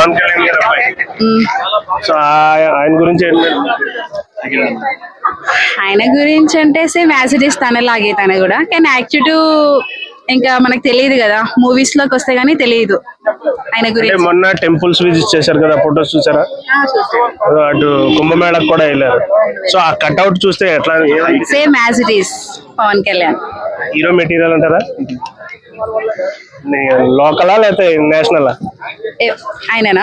పవన్ కళ్యాణ్ గారు అబ్బాయి. సో ఆయన గురించి ఆయన గురించి అంటే సేమ్ యాజ్ ఇట్ తనలాగే తన కూడా. కానీ యాక్చువల్ ఇంకా మనకు తెలియదు కదా మూవీస్లోకి వస్తే గానీ తెలియదు ఆయన గురించి. మొన్న టెంపుల్స్ విజిట్ చేశారు కదా ఫొటోస్ చూసారా? అటు కుంభమేళకు కూడా వెళ్ళారు. సో ఆ కట్అవుట్ చూస్తే ఎట్లా same as it is Pawan Kalyan. Hero material అంటారా? లోకలా లేకపోతే నేషనలా? ఏ- ఆయననా?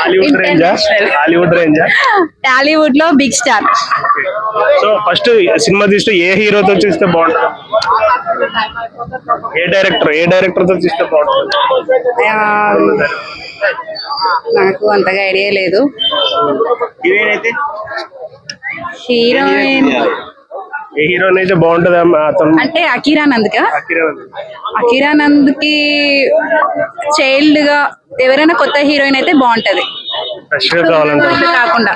హాలీవుడ్ రేంజా. హాలీవుడ్ రేంజా? టాలీవుడ్లో big star. So first cinema తీస్తే ఏ హీరోతో చూస్తే బాగుంటుంది? ఏ డైరెక్టర్? ఏ డైరెక్టర్తో చూస్తే బాగుంటుంది? నాకు అంతగా ఐడియా లేదు. హీరోయిన్ అయితే? హీరోయిన్ ఏ హీరోయిన్ అయితే బాగుంటుంది అంటే అకిరానంద్ కా అకిరానంద్కి చైల్డ్గా ఎవరైనా కొత్త హీరోయిన్ అయితే బాగుంటది. వాళ్ళు కాకుండా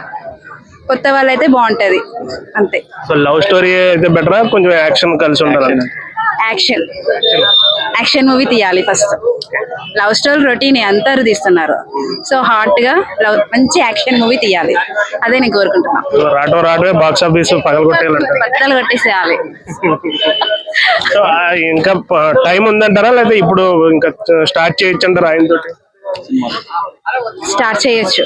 కొత్త వాళ్ళైతే బాగుంటది. అంతే. సో లవ్ స్టోరీ అయితే బెటరా కొంచెం యాక్షన్ కలిసి ఉండాలి యాక్షన్ యాక్షన్ మూవీ తీయాలి ఫస్ట్. లవ్ స్టోరీ రొటీన్ అందరూ తీస్తున్నారు. సో హాట్గా లవ్ మంచి యాక్షన్ మూవీ తీయాలి. అదే నేను కోరుకుంటున్నా. రాటో బాక్స్ ఆఫీస్ కొట్టేసేయాలి. ఇంకా టైం ఉందంటారా? లేదా ఇప్పుడు ఇంకా స్టార్ట్ చేయొచ్చు. అంటారా ఆయన స్టార్ట్ చేయొచ్చు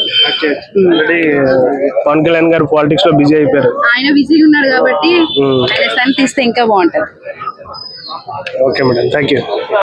పవన్ కళ్యాణ్ గారు పాలిటిక్స్లో బిజీ అయిపోయారు. ఆయన బిజీగా ఉన్నాడు కాబట్టి తీస్తే ఇంకా బాగుంటది. Okay madam thank you